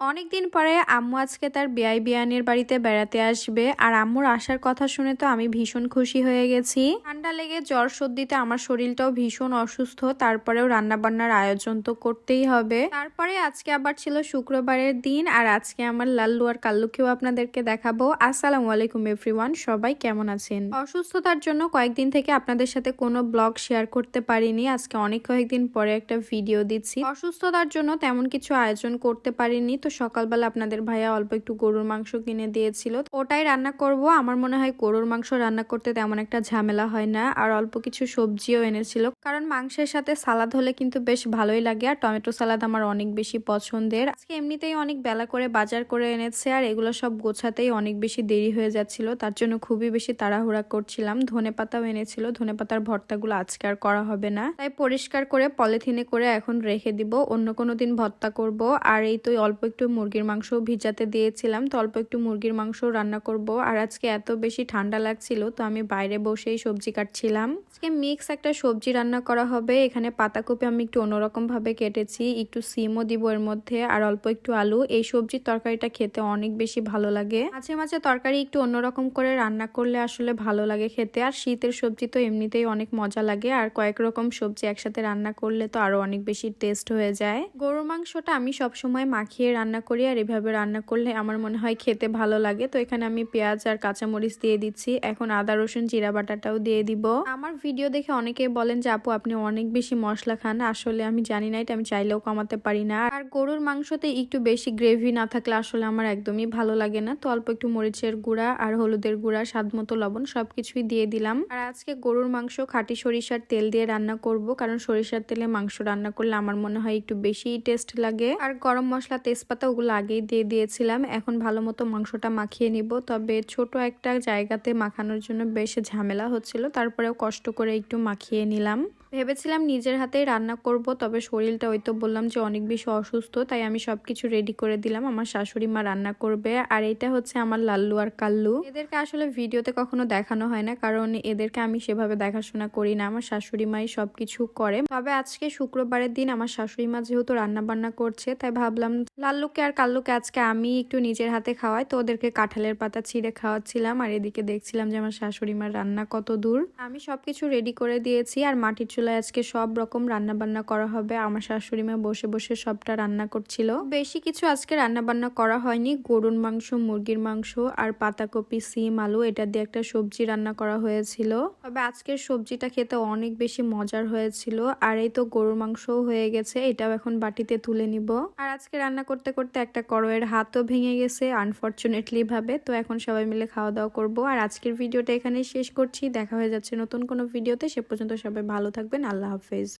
অনেকদিন পরে আম্মু আজকে তার বিয়াই বিয়ানের বাড়িতে বেড়াতে আসবে, আর আম্মুর আসার কথা শুনে তো আমি ভীষণ খুশি হয়ে গেছি। ঠান্ডা লেগে জ্বর সর্দিতে আমার শরীরটাও ভীষণ অসুস্থ, তারপরেও রান্না বান্নার আয়োজন তো করতেই হবে। তারপরে আজকে আবার ছিল শুক্রবারের দিন, আর আজকে আমার লাল্লু আর কাল্লুকেও আপনাদেরকে দেখাবো। আসসালামু আলাইকুম এভরিওয়ান, সবাই কেমন আছেন? অসুস্থতার জন্য কয়েকদিন থেকে আপনাদের সাথে কোনো ব্লগ শেয়ার করতে পারিনি, আজকে অনেক কয়েকদিন পরে একটা ভিডিও দিচ্ছি। অসুস্থতার জন্য তেমন কিছু আয়োজন করতে পারিনি তো সকালবেলা আপনাদের ভাইয়া অল্প একটু গরুর মাংস কিনে দিয়েছিল। ওটাই রান্না করব। আমার মনে হয় গরুর মাংস রান্না করতে তেমন একটা ঝামেলা হয় না। আর অল্প কিছু সবজিও এনেছিল। কারণ মাংসের সাথে সালাদ হলে কিন্তু বেশ ভালোই লাগে। আর টমেটো সালাদ আমার অনেক বেশি পছন্দের। আজকে এমনিতেই অনেক বেলা করে বাজার করে এনেছে। আর এগুলো সব গোছাতেই অনেক বেশি দেরি হয়ে যাচ্ছিল। তার জন্য খুবই বেশি তাড়াহুড়া করছিলাম। ধনে পাতাও এনেছিল। ধনে পাতার ভর্তাগুলো আজকে আর করা হবে না। তাই পরিষ্কার করে পলিথিনে করে এখন রেখে দিব। অন্য কোনো দিন ভর্তা করব। আর এই তো অল্প একটু মুরগির মাংস ভিজাতে দিয়েছিলাম, তো অল্প একটু মুরগির মাংস রান্না করব। আর আজকে এত বেশি ঠান্ডা লাগছিল, তো আমি বাইরে বসেই সবজি কাটছিলাম। আজকে মিক্স একটা সবজি রান্না করা হবে, এখানে পাতাকপি আমি একটু অন্যরকম ভাবে কেটেছি, একটু সিমও দিব এর মধ্যে, আর অল্প একটু আলু। এই সবজির তরকারিটা খেতে অনেক বেশি ভালো লাগে। মাঝে মাঝে তরকারি একটু অন্যরকম করে রান্না করলে আসলে ভালো লাগে খেতে, আর শীতের সবজি তো এমনিতেই অনেক মজা লাগে, আর কয়েক রকম সবজি একসাথে রান্না করলে তো আরও অনেক বেশি টেস্ট হয়ে যায়। গরুর মাংসটা আমি সবসময় মাখিয়ে রান্না করি আর এভাবে রান্না করলে আমার মনে হয় খেতে ভালো লাগে। তো এখানে আমি পেঁয়াজ আর কাঁচামরিচ দিয়ে দিচ্ছি। এখন আদা, রসুন, জিরা বাটাটাও দিয়ে দিব। আমার ভিডিও দেখে অনেকে বলেন যে, আপু, আপনি অনেক বেশি মশলা খান। আসলে আমি জানি না, এটা আমি চাইলেও কমাতে পারি না। আর গরুর মাংসতে একটু বেশি গ্রেভি না থাকলে আসলে আমার একদমই ভালো লাগে না। তো অল্প একটু মরিচের গুঁড়া আর হলুদের গুঁড়া স্বাদ মতো লবণ সবকিছুই দিয়ে দিলাম। আর আজকে গরুর মাংস, খাটি সরিষার তেল দিয়ে রান্না করব। কারণ সরিষার তেলে মাংস রান্না করলে আমার মনে হয় একটু বেশি টেস্ট লাগে। আর গরম মশলা তেজপাতা ওগুলো আগেই দিয়ে দিয়েছিলাম। এখন ভালো মতো মাংসটা মাখিয়ে নিব। তবে ছোট একটা জায়গাতে মাখানোর জন্য বেশ ঝামেলা হচ্ছিল। তারপরেও কষ্ট করে একটু মাখিয়ে নিলাম। ভেবেছিলাম নিজের হাতেই রান্না করব, তবে শরীরটা ওই তো বললাম যে অনেক বেশি অসুস্থ, তাই আমি সবকিছু রেডি করে দিলাম। আমার শাশুড়ি মা রান্না করবে। আর এটা হচ্ছে আমার লাল্লু আর কাল্লু। এদেরকে আসলে ভিডিওতে কখনো দেখানো হয় না, কারণ এদেরকে আমি সেভাবে দেখাশোনা করি না। আমার শাশুড়ি মাই সবকিছু করে। তবে আজকে শুক্রবারের দিন আমার শাশুড়ি মা যেহেতু রান্না বান্না করছে, তাই ভাবলাম লাল্লুকে আর কাল্লুকে আজকে আমি একটু নিজের হাতে খাওয়াই। তো ওদেরকে কাঁঠালের পাতা ছিঁড়ে খাওয়াচ্ছিলাম। আর এদিকে দেখছিলাম যে আমার শাশুড়ি মার রান্না কত দূর। আমি সবকিছু রেডি করে দিয়েছি। আর মাটির চুলায় আজকে সব রকম রান্না বান্না করা হবে। আমার শাশুড়ি মা বসে বসে সবটা রান্না করছিল। বেশি কিছু আজকে রান্না বান্না করা হয়নি। গরুর মাংস, মুরগির মাংস আর পাতাকপি, সিম, আলু এটা দিয়ে একটা সবজি রান্না করা হয়েছিল। তবে আজকের সবজিটা খেতে অনেক বেশি মজার হয়েছিল। আর এই তো গরুর মাংসও হয়ে গেছে, এটাও এখন বাটিতে তুলে নিব। আর আজকে রান্না করতে করতে একটা কড়য়ের হাতও ভেঙে গেছে আনফর্চুনেটলি ভাবে। তো এখন সবাই মিলে খাওয়া দাওয়া করব। আর আজকের ভিডিওটা এখানেই শেষ করছি। দেখা হয়ে যাচ্ছে নতুন কোনো ভিডিওতে। সে পর্যন্ত সবাই ভালো থাকবেন আল্লাহ হাফেজ।